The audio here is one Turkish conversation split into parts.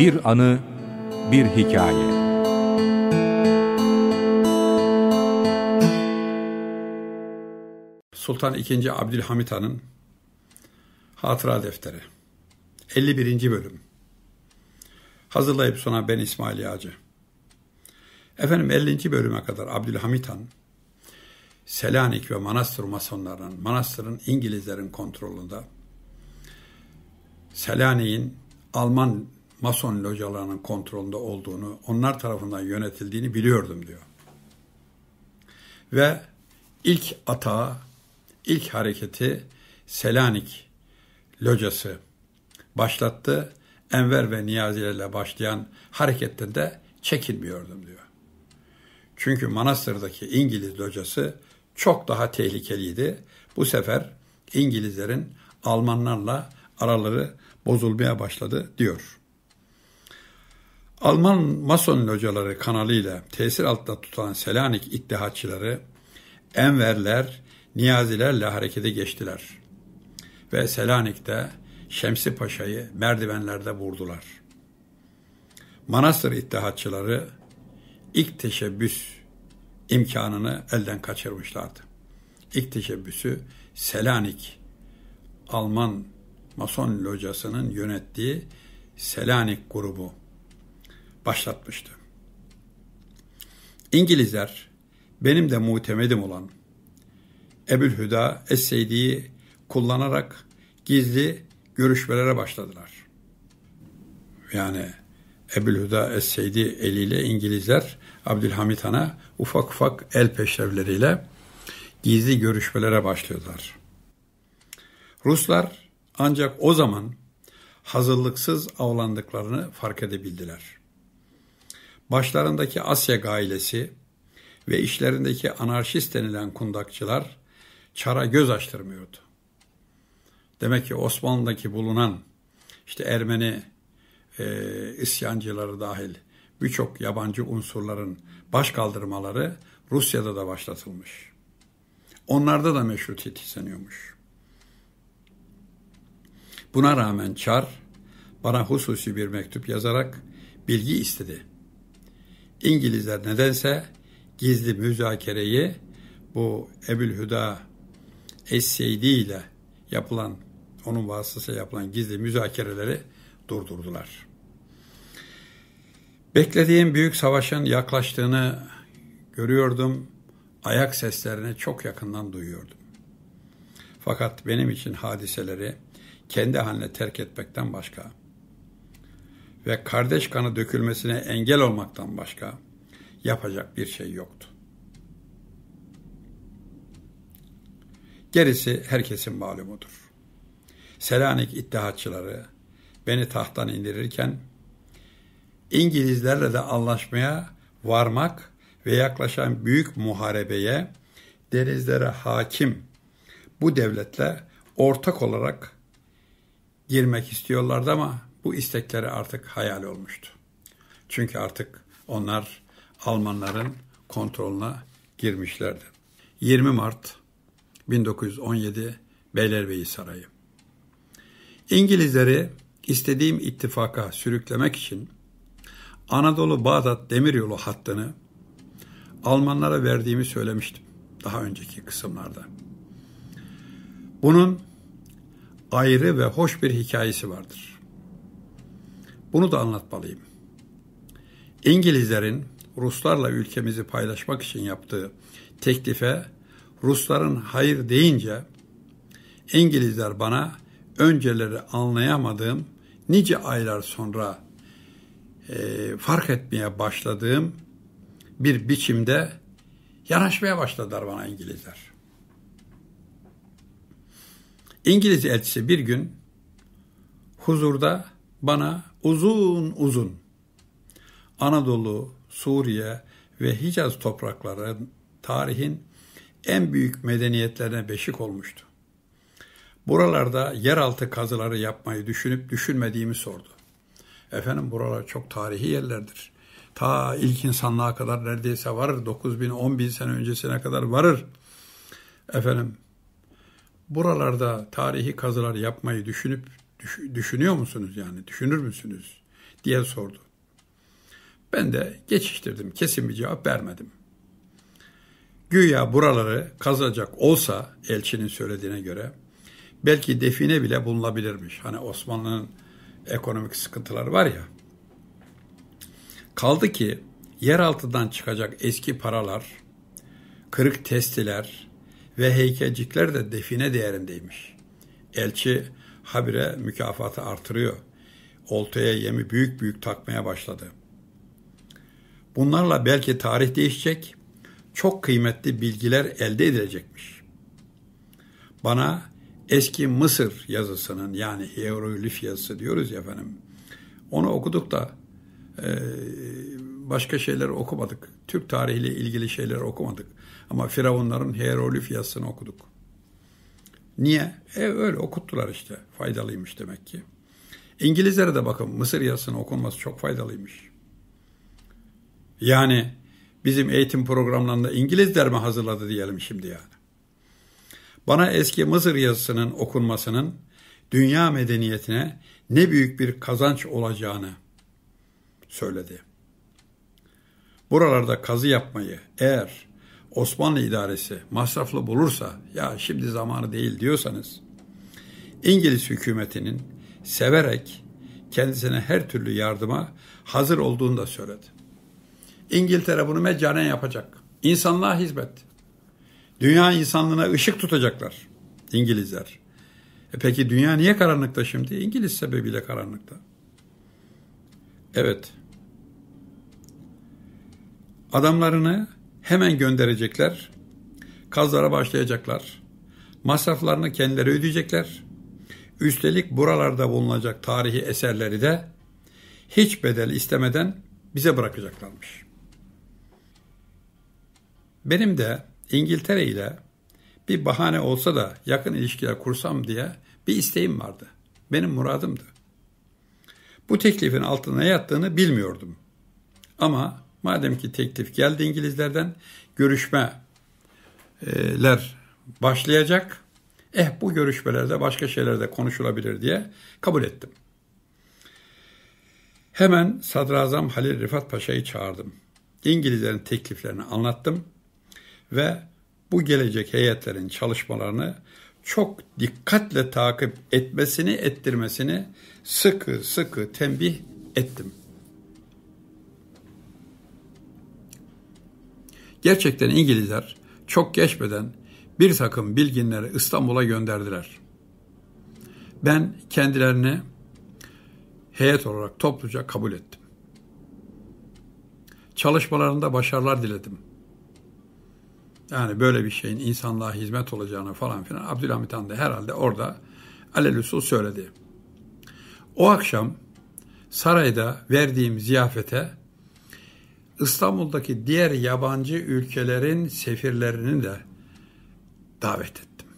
Bir anı, bir hikaye. Sultan II. Abdülhamit Han'ın Hatıra Defteri 51. Bölüm Hazırlayıp sunan ben İsmail Yağcı. Efendim 50. bölüme kadar Abdülhamit Han, Selanik ve Manastır masonlarının, Manastır'ın İngilizlerin kontrolünde, Selanik'in Alman mason localarının kontrolünde olduğunu, onlar tarafından yönetildiğini biliyordum diyor. Ve ilk atağı, ilk hareketi Selanik locası başlattı. Enver ve Niyazilerle başlayan hareketten de çekinmiyordum diyor. Çünkü Manastır'daki İngiliz locası çok daha tehlikeliydi. Bu sefer İngilizlerin Almanlarla araları bozulmaya başladı diyor. Alman Mason locaları kanalıyla tesir altında tutulan Selanik ittihatçıları Enverler, Niyazilerle harekete geçtiler. Ve Selanik'te Şemsi Paşa'yı merdivenlerde vurdular. Manastır ittihatçıları ilk teşebbüs imkanını elden kaçırmışlardı. İlk teşebbüsü Selanik Alman Mason locasının yönettiği Selanik grubu başlatmıştı. İngilizler benim de muhtemedim olan Ebülhüda Es-Seydi'yi kullanarak gizli görüşmelere başladılar. Yani Ebülhüda Es-Seydi eliyle İngilizler Abdülhamit Han'a ufak ufak el peşrevleriyle gizli görüşmelere başlıyorlar. Ruslar ancak o zaman hazırlıksız avlandıklarını fark edebildiler. Başlarındaki Asya gailesi ve işlerindeki anarşist denilen kundakçılar çara göz açtırmıyordu. Demek ki Osmanlı'daki bulunan işte Ermeni e, isyancıları dahil birçok yabancı unsurların baş kaldırmaları Rusya'da da başlatılmış. Onlarda da meşrutiyet isteniyormuş. Buna rağmen Çar bana hususi bir mektup yazarak bilgi istedi. İngilizler nedense gizli müzakereyi bu Ebülhüda Es-Seydi ile yapılan, onun vasıtasıyla yapılan gizli müzakereleri durdurdular. Beklediğim büyük savaşın yaklaştığını görüyordum, ayak seslerini çok yakından duyuyordum. Fakat benim için hadiseleri kendi haline terk etmekten başka ve kardeş kanı dökülmesine engel olmaktan başka yapacak bir şey yoktu. Gerisi herkesin malumudur. Selanik ittihatçıları beni tahttan indirirken İngilizlerle de anlaşmaya varmak ve yaklaşan büyük muharebeye denizlere hakim bu devletle ortak olarak girmek istiyorlardı ama bu istekleri artık hayal olmuştu. Çünkü artık onlar Almanların kontrolüne girmişlerdi. 20 Mart 1917 Beylerbeyi Sarayı. İngilizleri istediğim ittifaka sürüklemek için Anadolu-Bağdat demiryolu hattını Almanlara verdiğimi söylemiştim daha önceki kısımlarda. Bunun ayrı ve hoş bir hikayesi vardır. Bunu da anlatmalıyım. İngilizlerin Ruslarla ülkemizi paylaşmak için yaptığı teklife Rusların hayır deyince İngilizler bana önceleri anlayamadığım nice aylar sonra e, fark etmeye başladığım bir biçimde yanaşmaya başladılar bana İngilizler. İngiliz elçisi bir gün huzurda bana uzun uzun Anadolu, Suriye ve Hicaz toprakları tarihin en büyük medeniyetlerine beşik olmuştu. Buralarda yeraltı kazıları yapmayı düşünüp düşünmediğimi sordu. Efendim buralar çok tarihi yerlerdir. Ta ilk insanlığa kadar neredeyse varır. 9 bin, 10 bin sene öncesine kadar varır. Efendim buralarda tarihi kazılar yapmayı düşünüp düş, düşünüyor musunuz yani? Düşünür müsünüz? diye sordu. Ben de geçiştirdim, kesin bir cevap vermedim. Güya buraları kazacak olsa elçinin söylediğine göre belki define bile bulunabilirmiş. Hani Osmanlı'nın ekonomik sıkıntıları var ya. Kaldı ki yer altından çıkacak eski paralar, kırık testiler ve heykelcikler de define değerindeymiş. Elçi habire mükafatı artırıyor. Oltaya yemi büyük büyük takmaya başladı. Bunlarla belki tarih değişecek, çok kıymetli bilgiler elde edilecekmiş. Bana eski Mısır yazısının yani hieroglif yazısı diyoruz ya efendim. Onu okuduk da e, başka şeyler okumadık. Türk tarihiyle ilgili şeyler okumadık. Ama Firavunların hieroglif yazısını okuduk. Niye? E öyle okuttular işte. Faydalıymış demek ki. İngilizlere de bakın Mısır yazısının okunması çok faydalıymış. Yani bizim eğitim programlarında İngilizler mi hazırladı diyelim şimdi yani. Bana eski Mısır yazısının okunmasının dünya medeniyetine ne büyük bir kazanç olacağını söyledi. Buralarda kazı yapmayı eğer Osmanlı idaresi masraflı bulursa ya şimdi zamanı değil diyorsanız İngiliz hükümetinin severek kendisine her türlü yardıma hazır olduğunu da söyledi. İngiltere bunu meccanen yapacak. İnsanlığa hizmet. Dünya insanlığına ışık tutacaklar İngilizler. E peki dünya niye karanlıkta şimdi? İngiliz sebebiyle karanlıkta. Evet. Adamlarını hemen gönderecekler. Kazlara başlayacaklar. Masraflarını kendileri ödeyecekler. Üstelik buralarda bulunacak tarihi eserleri de hiç bedel istemeden bize bırakacaklarmış. Benim de İngiltere ile bir bahane olsa da yakın ilişkiler kursam diye bir isteğim vardı. Benim muradımdı. Bu teklifin altına yattığını bilmiyordum. Ama madem ki teklif geldi İngilizlerden görüşmeler başlayacak. Eh bu görüşmelerde başka şeyler de konuşulabilir diye kabul ettim. Hemen Sadrazam Halil Rifat Paşa'yı çağırdım. İngilizlerin tekliflerini anlattım ve bu gelecek heyetlerin çalışmalarını çok dikkatle takip etmesini, ettirmesini sıkı sıkı tembih ettim. Gerçekten İngilizler çok geçmeden bir takım bilginleri İstanbul'a gönderdiler. Ben kendilerini heyet olarak topluca kabul ettim. Çalışmalarında başarılar diledim. Yani böyle bir şeyin insanlığa hizmet olacağını falan filan Abdülhamit Han da herhalde orada alelüsul söyledi. O akşam sarayda verdiğim ziyafete İstanbul'daki diğer yabancı ülkelerin sefirlerini de davet ettim.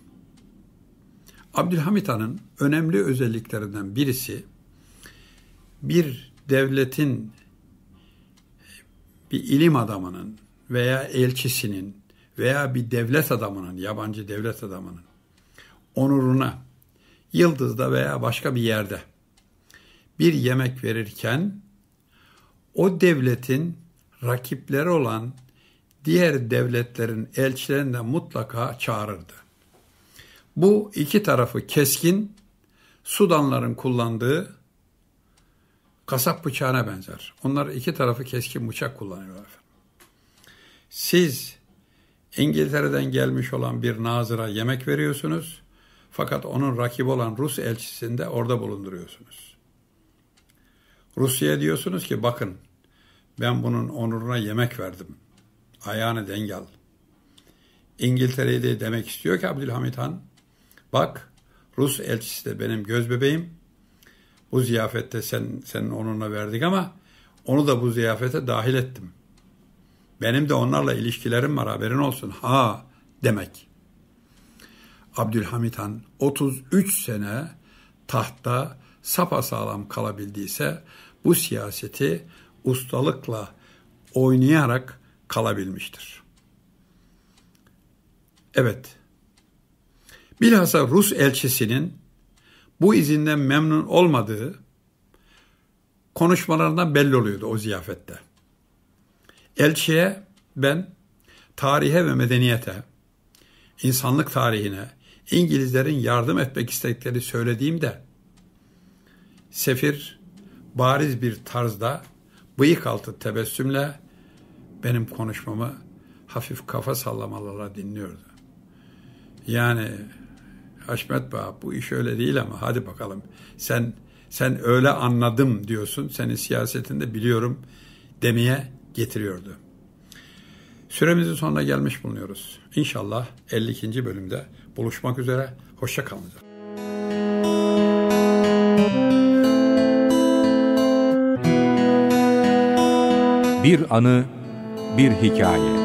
Abdülhamit Han'ın önemli özelliklerinden birisi bir devletin bir ilim adamının veya elçisinin veya bir devlet adamının, yabancı devlet adamının onuruna Yıldız'da veya başka bir yerde bir yemek verirken o devletin rakipleri olan diğer devletlerin elçilerini de mutlaka çağırırdı. Bu iki tarafı keskin Sudanların kullandığı kasap bıçağına benzer. Onlar iki tarafı keskin bıçak kullanıyorlar. Siz İngiltere'den gelmiş olan bir nazıra yemek veriyorsunuz. Fakat onun rakibi olan Rus elçisini de orada bulunduruyorsunuz. Rusya'ya diyorsunuz ki bakın ben bunun onuruna yemek verdim. Ayağını denk al. İngiltere'yi de demek istiyor ki Abdülhamit Han bak Rus elçisi de benim göz bebeğim. Bu ziyafette sen senin onuruna verdik ama onu da bu ziyafete dahil ettim.'' Benim de onlarla ilişkilerim var haberin olsun. Ha demek. Abdülhamit Han 33 sene tahtta sapasağlam kalabildiyse bu siyaseti ustalıkla oynayarak kalabilmiştir. Evet. Bilhassa Rus elçisinin bu izinden memnun olmadığı konuşmalarından belli oluyordu o ziyafette. Elçiye ben tarihe ve medeniyete, insanlık tarihine, İngilizlerin yardım etmek istekleri söylediğimde Sefir bariz bir tarzda bıyık altı tebessümle benim konuşmamı hafif kafa sallamalarla dinliyordu. Yani Haşmet Baba bu iş öyle değil ama hadi bakalım sen sen öyle anladım diyorsun senin siyasetinde biliyorum demeye getiriyordu. Süremizin sonuna gelmiş bulunuyoruz. İnşallah 52. bölümde buluşmak üzere. Hoşça kalın. Bir anı, bir hikaye.